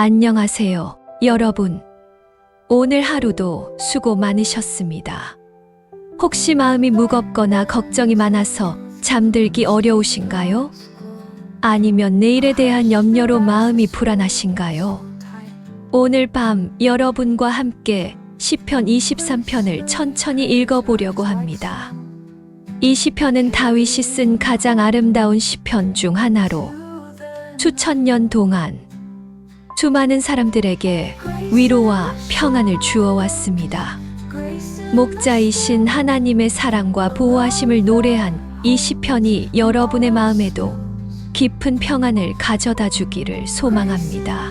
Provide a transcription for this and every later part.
안녕하세요, 여러분. 오늘 하루도 수고 많으셨습니다. 혹시 마음이 무겁거나 걱정이 많아서 잠들기 어려우신가요? 아니면 내일에 대한 염려로 마음이 불안하신가요? 오늘 밤 여러분과 함께 시편 23편을 천천히 읽어보려고 합니다. 이 시편은 다윗이 쓴 가장 아름다운 시편 중 하나로 수천 년 동안 수많은 사람들에게 위로와 평안을 주어왔습니다. 목자이신 하나님의 사랑과 보호하심을 노래한 이 시편이 여러분의 마음에도 깊은 평안을 가져다 주기를 소망합니다.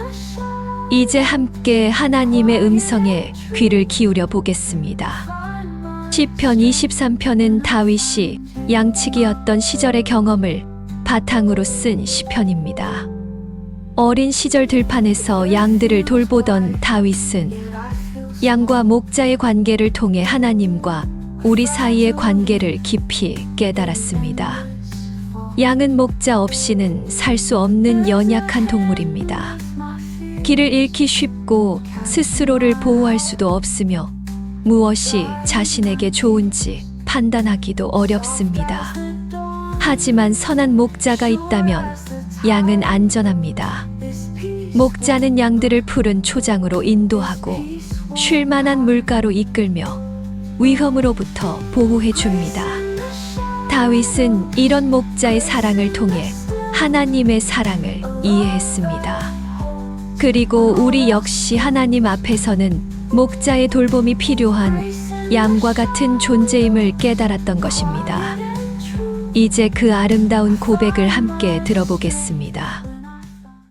이제 함께 하나님의 음성에 귀를 기울여 보겠습니다. 시편 23편은 다윗이 양치기였던 시절의 경험을 바탕으로 쓴 시편입니다. 어린 시절 들판에서 양들을 돌보던 다윗은 양과 목자의 관계를 통해 하나님과 우리 사이의 관계를 깊이 깨달았습니다. 양은 목자 없이는 살 수 없는 연약한 동물입니다. 길을 잃기 쉽고 스스로를 보호할 수도 없으며 무엇이 자신에게 좋은지 판단하기도 어렵습니다. 하지만 선한 목자가 있다면 양은 안전합니다. 목자는 양들을 푸른 초장으로 인도하고 쉴 만한 물가로 이끌며 위험으로부터 보호해 줍니다. 다윗은 이런 목자의 사랑을 통해 하나님의 사랑을 이해했습니다. 그리고 우리 역시 하나님 앞에서는 목자의 돌봄이 필요한 양과 같은 존재임을 깨달았던 것입니다. 이제 그 아름다운 고백을 함께 들어보겠습니다.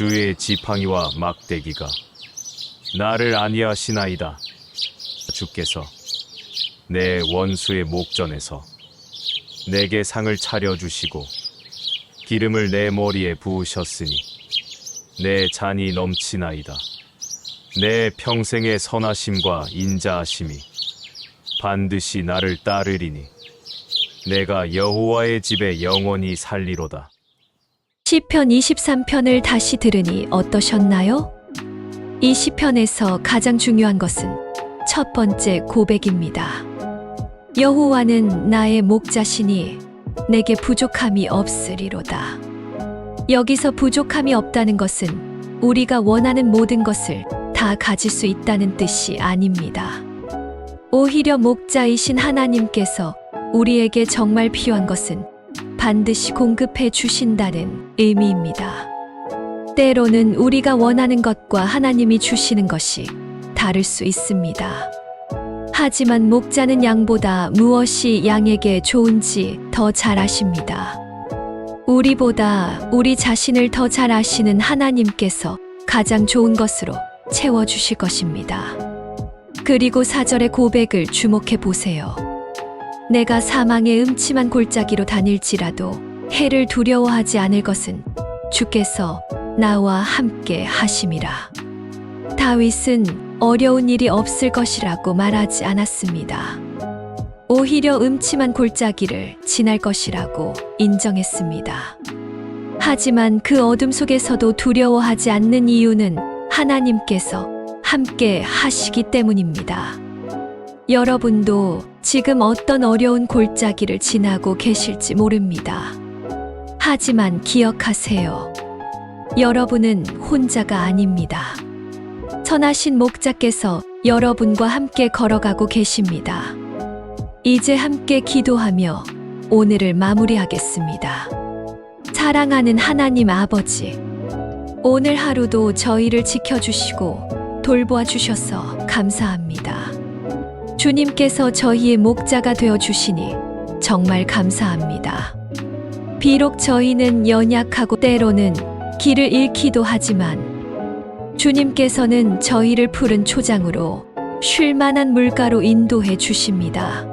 주의 지팡이와 막대기가 나를 안위하시나이다. 주께서 내 원수의 목전에서 내게 상을 차려주시고 기름을 내 머리에 부으셨으니 내 잔이 넘치나이다. 내 평생의 선하심과 인자하심이 반드시 나를 따르리니 내가 여호와의 집에 영원히 살리로다. 시편 23편을 다시 들으니 어떠셨나요? 이 시편에서 가장 중요한 것은 첫 번째 고백입니다. 여호와는 나의 목자시니 내게 부족함이 없으리로다. 여기서 부족함이 없다는 것은 우리가 원하는 모든 것을 다 가질 수 있다는 뜻이 아닙니다. 오히려 목자이신 하나님께서 우리에게 정말 필요한 것은 반드시 공급해 주신다는 의미입니다. 때로는 우리가 원하는 것과 하나님이 주시는 것이 다를 수 있습니다. 하지만 목자는 양보다 무엇이 양에게 좋은지 더 잘 아십니다. 우리보다 우리 자신을 더 잘 아시는 하나님께서 가장 좋은 것으로 채워주실 것입니다. 그리고 사절의 고백을 주목해 보세요. 내가 사망의 음침한 골짜기로 다닐지라도 해를 두려워하지 않을 것은 주께서 나와 함께 하심이라. 다윗은 어려운 일이 없을 것이라고 말하지 않았습니다. 오히려 음침한 골짜기를 지날 것이라고 인정했습니다. 하지만 그 어둠 속에서도 두려워하지 않는 이유는 하나님께서 함께 하시기 때문입니다. 여러분도 지금 어떤 어려운 골짜기를 지나고 계실지 모릅니다. 하지만 기억하세요. 여러분은 혼자가 아닙니다. 선하신 목자께서 여러분과 함께 걸어가고 계십니다. 이제 함께 기도하며 오늘을 마무리하겠습니다. 사랑하는 하나님 아버지, 오늘 하루도 저희를 지켜주시고 돌보아 주셔서 감사합니다. 주님께서 저희의 목자가 되어 주시니 정말 감사합니다. 비록 저희는 연약하고 때로는 길을 잃기도 하지만 주님께서는 저희를 푸른 초장으로 쉴 만한 물가로 인도해 주십니다.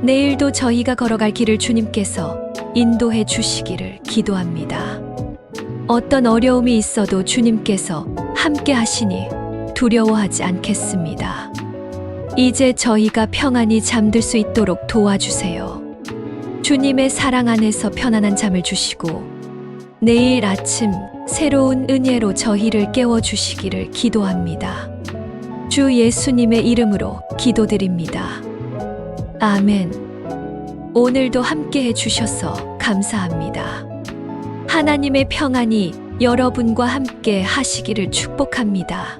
내일도 저희가 걸어갈 길을 주님께서 인도해 주시기를 기도합니다. 어떤 어려움이 있어도 주님께서 함께 하시니 두려워하지 않겠습니다. 이제 저희가 평안히 잠들 수 있도록 도와주세요. 주님의 사랑 안에서 편안한 잠을 주시고 내일 아침 새로운 은혜로 저희를 깨워 주시기를 기도합니다. 주 예수님의 이름으로 기도드립니다. 아멘. 오늘도 함께 해 주셔서 감사합니다. 하나님의 평안이 여러분과 함께 하시기를 축복합니다.